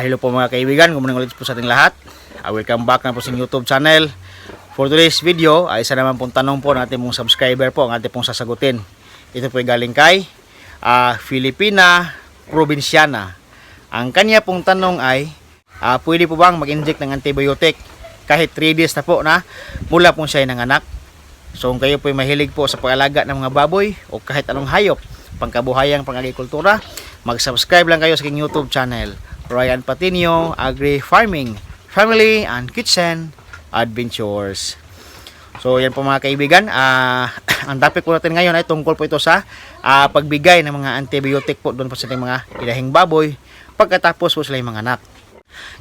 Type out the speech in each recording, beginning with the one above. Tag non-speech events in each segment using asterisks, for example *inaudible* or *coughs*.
Hello po mga kaibigan, kumuning ulit po sa ating lahat. Ah, welcome back na po sa YouTube channel. For today's video, ay isa naman pong tanong po ng ating pong subscriber po, ang ating pong sasagutin. Ito po ay galing kay ah, Filipina Provinciana. Ang kanya pong tanong ay, ah, pwede po bang mag-inject ng antibiotic kahit 3 days na po na mula pong siya ay nanganak? So kung kayo po ay mahilig po sa pag-alaga ng mga baboy o kahit anong hayop, pangkabuhayang pang-agrikultura, mag-subscribe lang kayo sa aking YouTube channel, Ryan Patinio, Agri Farming, Family and Kitchen Adventures. So yan po mga kaibigan, ah, *coughs* ang topic po natin ngayon ay tungkol po ito sa ah, pagbigay ng mga antibiotic po doon po sa mga ilahing baboy pagkatapos po sila yung mga anak.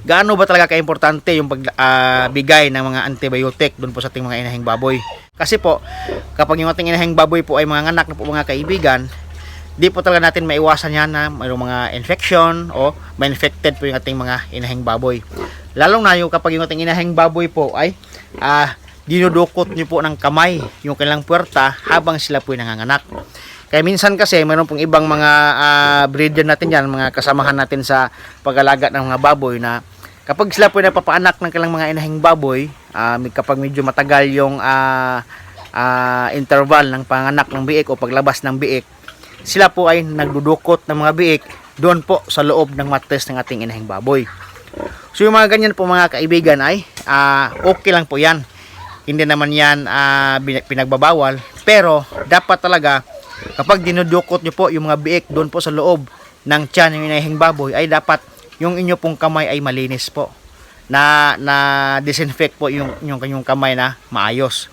Gaano ba talaga kaimportante yung pagbigay ng mga antibiotic doon po sa ating mga inahing baboy? Kasi po, kapag yung ating inahing baboy po ay mga anak na po mga kaibigan, di po talaga natin maiwasan yan na mayroong mga infection o ma-infected po yung ating mga inahing baboy. Lalong na yung kapag yung ating inahing baboy po ay ah, dinudukot nyo po ng kamay yung kanilang puwerta habang sila po nanganganak. Kaya minsan kasi mayroon pong ibang mga ah, breeder natin yan, mga kasamahan natin sa pag-alaga ng mga baboy na kapag sila po napapaanak ng kanilang mga inahing baboy, may- kapag medyo matagal yung ah, ah, interval ng panganak ng biik o paglabas ng biik, sila po ay nagdudukot ng mga biik doon po sa loob ng matres ng ating inahing baboy. So yung mga ganyan po mga kaibigan ay ah, okay lang po yan. Hindi naman yan bin- pinagbabawal. Pero dapat talaga kapag dinudukot nyo po yung mga biik doon po sa loob ng tiyan ng inahing baboy ay dapat yung inyo pong kamay ay malinis po. Na, na disinfect po yung, yung kanyang kamay na maayos.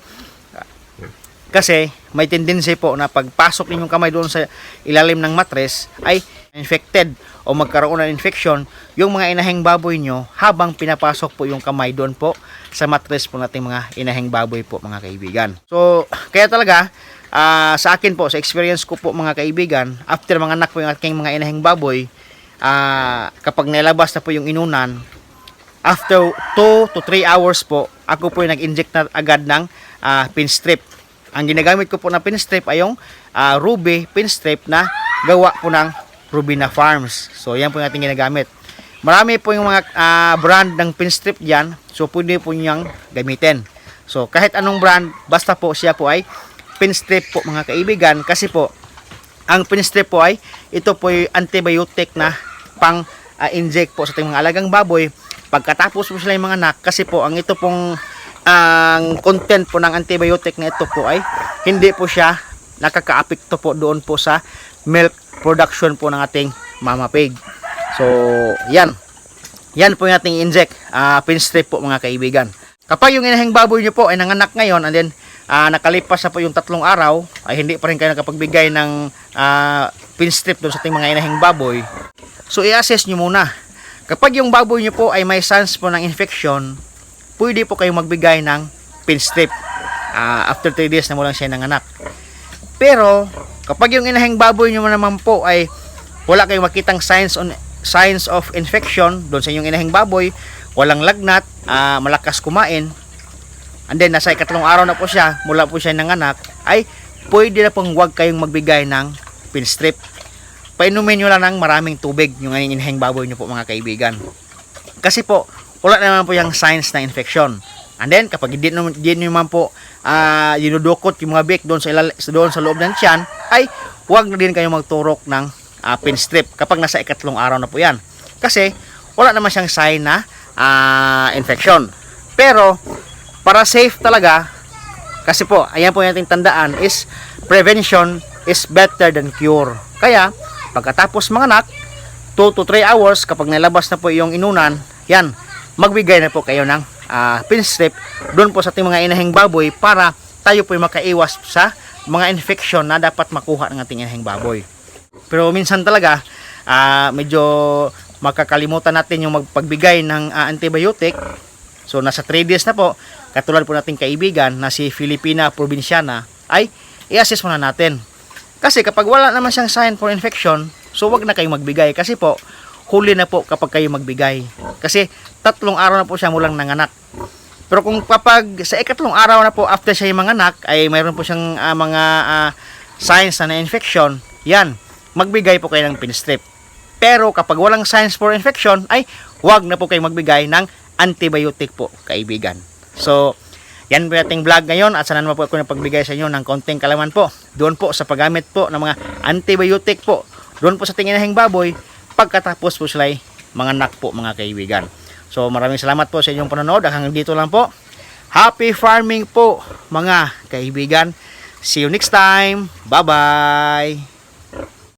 Kasi may tendency po na pagpasok ninyong kamay doon sa ilalim ng matres ay infected o magkaroon ng infection yung mga inahing baboy nyo habang pinapasok po yung kamay doon po sa matres po nating mga inahing baboy po mga kaibigan. So, kaya talaga ah, sa akin po, sa experience ko po mga kaibigan, after mga anak po yung aking mga inahing baboy, ah, kapag nilabas na po yung inunan, after 2 to 3 hours po, ako po yung nag-inject na agad ng ah, pin strip. Ang ginagamit ko po na pin strip ay yung ah, Ruby pin strip na gawa po ng Rubina Farms. So, yan po yung ating ginagamit. Marami po yung mga ah, brand ng pin strip dyan. So, pwede po niyang gamitin. So, kahit anong brand, basta po siya po ay pin strip po mga kaibigan. Kasi po, ang pin strip po ay, ito po yung antibiotic na pang ah, inject po sa ating mga alagang baboy. Pagkatapos po sila yung mga anak, kasi po, ang ito pong ang content po ng antibiotic na ito po ay hindi po siya nakakaapekto po doon po sa milk production po ng ating mama pig. So, yan. Yan po yung ating inject. Uh, pin strip po mga kaibigan. Kapag yung inahing baboy nyo po ay nanganak ngayon and then ah, nakalipas na po yung tatlong araw ay hindi pa rin kayo nakapagbigay ng ah, pin strip doon sa ating mga inahing baboy. So, i-assess nyo muna. Kapag yung baboy nyo po ay may chance po ng infection, pwede po kayong magbigay ng pin strip ah, after 3 days na mo lang siya nanganak. Pero, kapag yung inahing baboy nyo naman po ay wala kayong makitang signs on signs of infection doon sa inyong inahing baboy, walang lagnat, ah, malakas kumain, and then nasa ikatlong araw na po siya, mula po siya nanganak, ay pwede na pong huwag kayong magbigay ng pin strip. Painumin nyo lang ng maraming tubig yung inahing baboy nyo po mga kaibigan. Kasi po, wala naman po yung signs ng infection. And then, kapag hindi, naman- hindi naman po ah dinudukot yung mga bik doon sa, ilal- doon sa loob ng tiyan, ay huwag na din kayo magturok ng ah, pin strip kapag nasa ikatlong araw na po yan. Kasi, wala naman siyang sign na ah, infection. Pero, para safe talaga, kasi po, ayan po yung ating tandaan is prevention is better than cure. Kaya, pagkatapos manganak, 2 to 3 hours kapag nilabas na po yung inunan, yan, magbigay na po kayo ng ah, pin strip doon po sa ating mga inahing baboy para tayo po makaiwas sa mga infection na dapat makuha ng ating inahing baboy. Pero minsan talaga, ah, medyo makakalimutan natin yung magpagbigay ng ah, antibiotic. So nasa 3 days na po, katulad po nating kaibigan na si Filipina Provinciana ay i-assess muna natin. Kasi kapag wala naman siyang sign for infection, so wag na kayong magbigay kasi po huli na po kapag kayo magbigay. Kasi tatlong araw na po siya mulang nanganak. Pero kung kapag sa ikatlong araw na po after siya manganak ay mayroon po siyang ah, mga ah, signs na na-infection, yan, magbigay po kayo ng pin strip. Pero kapag walang signs for infection ay huwag na po kayo magbigay ng antibiotic po, kaibigan. So, yan po ating vlog ngayon at sana naman po ako napagbigay sa inyo ng konting kalaman po. Doon po sa paggamit po ng mga antibiotic po. Doon po sa tinginahing baboy, pagkatapos po sila ay mga anak po mga kaibigan. So maraming salamat po sa inyong panonood. Hanggang dito lang po. Happy farming po mga kaibigan. See you next time. Bye-bye.